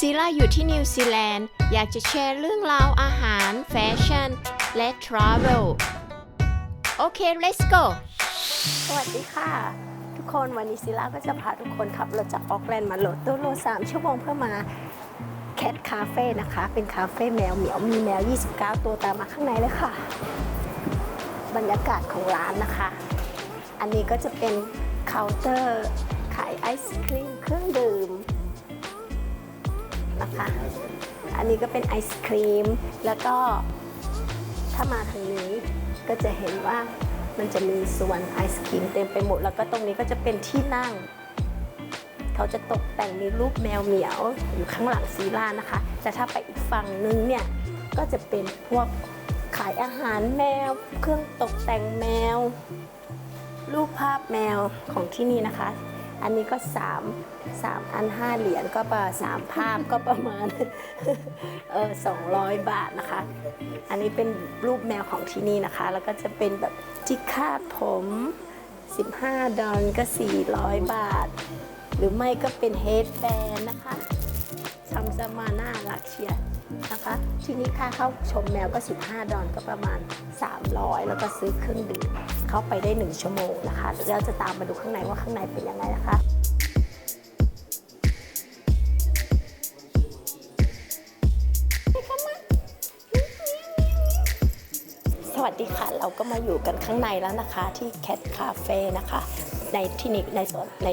ซีล่าอยู่ที่นิวซีแลนด์ อยากจะแชร์เรื่องราวอาหาร แฟชั่น และทราเวลโอเค let's go สวัสดีค่ะ ทุกคนวันนี้ซิล่าก็จะพาทุกคนขับรถจากออกแลนด์มาโหลดตัวโลสามชั่วโมงเพื่อมาแคทคาเฟ่นะคะ เป็นคาเฟ่แมวเหมียวมีแมว 29 ตัวตามมาข้างในเลยค่ะ บรรยากาศของร้านนะคะ อันนี้ก็จะเป็นเคาน์เตอร์ขายไอศครีมเครื่องดื่ม นะคะ อันนี้ก็เป็นไอศครีม แล้วก็ถ้ามาทางนี้ก็จะเห็นว่ามันจะมีส่วนไอศครีมเต็มไปหมด แล้วก็ตรงนี้ก็จะเป็นที่นั่ง เขาจะตกแต่งมีรูปแมวเหมียวอยู่ข้างหลังซีล่านะคะ แต่ถ้าไปอีกฝั่งนึงเนี่ยก็จะเป็นพวกขายอาหารแมว เครื่องตกแต่งแมว รูปภาพแมวของที่นี่นะคะ อันนี้ก็3 3อัน5เหรียญก็ประมาณ3ภาพก็ประมาณเออ200บาทนะคะ อันนี้เป็นรูปแมวของที่นี่นะคะ แล้วก็จะเป็นแบบจิกคาดผม 15 ดอลก็ 400 บาท หรือไม่ก็เป็นเฮดแบนนะคะทำสมาน่ารักเชียร์ นะคะที่นี้ค่าเข้าชมแมวก็ 15 ดอลก็ประมาณ 300 แล้วก็ซื้อเครื่องดื่มเข้าไปได้ 1 ชั่วโมงนะคะเดี๋ยวเราจะตามมาดูข้างในว่าข้างในเป็นยังไงนะคะ วัสดีค่ะ เราก็มาอยู่กันข้างในแล้วนะคะ ที่แคทคาเฟ่นะคะ ในที่นี่ในส่วนใน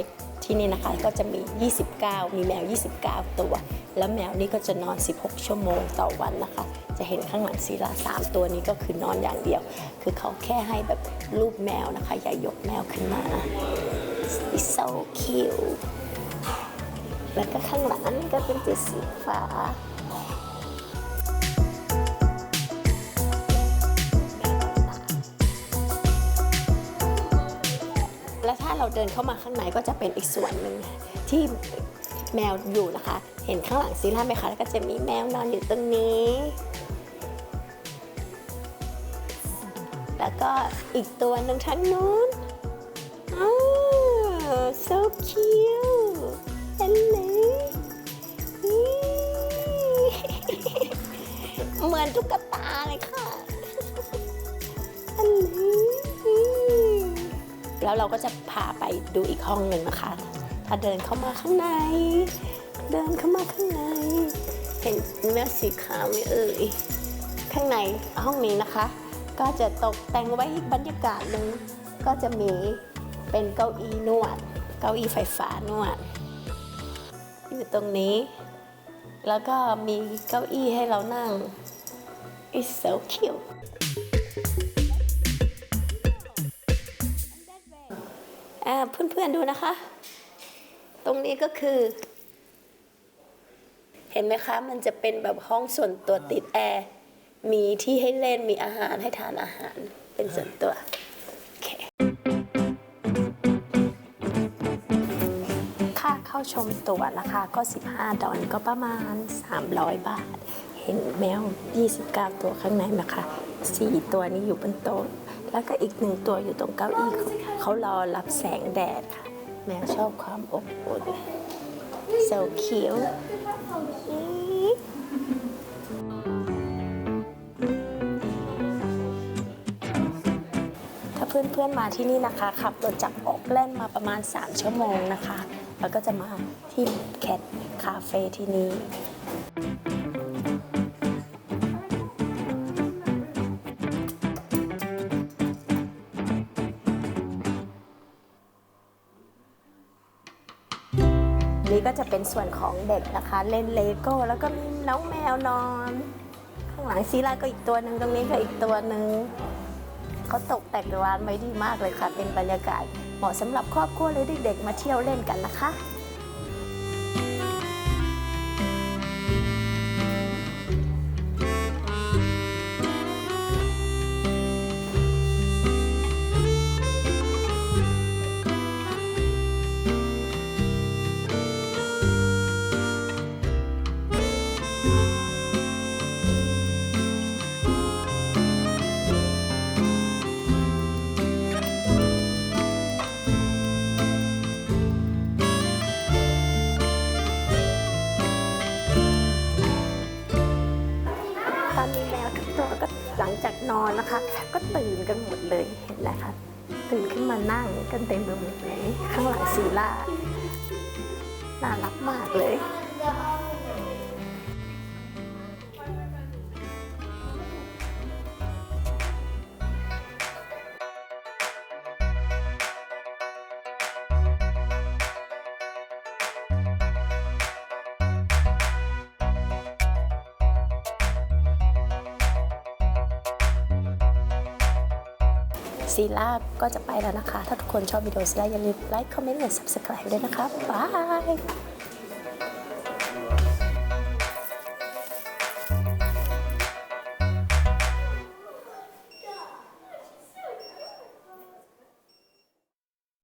ที่นี่นะคะก็จะมี 29 มีแมว 29 ตัว แล้วแมวนี่ก็จะนอน 16 ชั่วโมงต่อวันนะคะ จะเห็นข้างหลังซีลา3 ตัวนี้ก็คือนอนอย่างเดียว คือเขาแค่ให้แบบรูปแมวนะคะ อย่ายกแมวขึ้นมา It's so cute แล้วก็ข้างหลังนี่ก็เป็นจุดสีฟ้า เราเดินเข้ามาข้างในก็จะเป็นอีกส่วนหนึ่งที่แมวอยู่นะคะ เห็นข้างหลังซีล่าไหมคะ แล้วก็จะมีแมวนอนอยู่ตรงนี้ แล้วก็อีกตัวหนึ่งทั้งนู้นอ้าว so cute hello เหมือนตุ๊กตาเลยค่ะฮัลโหล แล้วเราก็จะพาไปดูอีกห้องหนึ่งนะคะถ้าเดินเข้ามาข้างใน เดินเข้ามาข้างใน เห็นแมวสีขาวไหมเอ่ย ข้างในห้องนี้นะคะ ก็จะตกแต่งไว้อีกบรรยากาศหนึ่งก็จะมีเป็นเก้าอี้นวด เก้าอี้ไฟฟ้านวด อยู่ตรงนี้ แล้วก็มีเก้าอี้ให้เรานั่ง It's so cute เพื่อนๆดูนะคะ ตรงนี้ก็คือ เห็นไหมคะ มันจะเป็นแบบห้องส่วนตัวติดแอร์ มีที่ให้เล่น มีอาหารให้ทานอาหาร เป็นส่วนตัว ค่าเข้าชมตั๋วนะคะก็ 15 ดอลก็ประมาณ 300 บาท เห็นแมว 29 ตัวข้างในไหมคะ 4 ตัวนี้อยู่บนโต๊ะ แล้วก็อีกหนึ่งตัวอยู่ตรงเก้าอี้เขารอรับแสงแดดค่ะ แมวชอบความอบอุ่น so cute ถ้าเพื่อนๆมาที่นี่นะคะ ขับรถจากออกแลนด์มาประมาณ 3 ชั่วโมงนะคะ แล้วก็จะมาที่แคทคาเฟ่ที่นี่ นี้ก็จะเป็นส่วนของเด็กนะคะ เล่นเลโก้แล้วก็มีน้องแมวนอน ข้างหลังซีล่าก็อีกตัวหนึ่งตรงนี้ก็อีกตัวหนึ่งเขาตกแต่งร้านไว้ดีมากเลยค่ะ เป็นบรรยากาศเหมาะสำหรับครอบครัวหรือเด็กๆมาเที่ยวเล่นกันนะคะ นอนนะคะ ก็ตื่นกันหมดเลยเห็นแล้วคะตื่นขึ้นมานั่งกันเต็มไปหมดเลยข้างหลังศีลาน่ารักมากเลย ซีล่าก็จะไปแล้วนะคะ ถ้าทุกคนชอบวิดีโอซีล่าอย่าลืมไลค์ คอมเมนต์และ subscribe ด้วยนะคะ บาย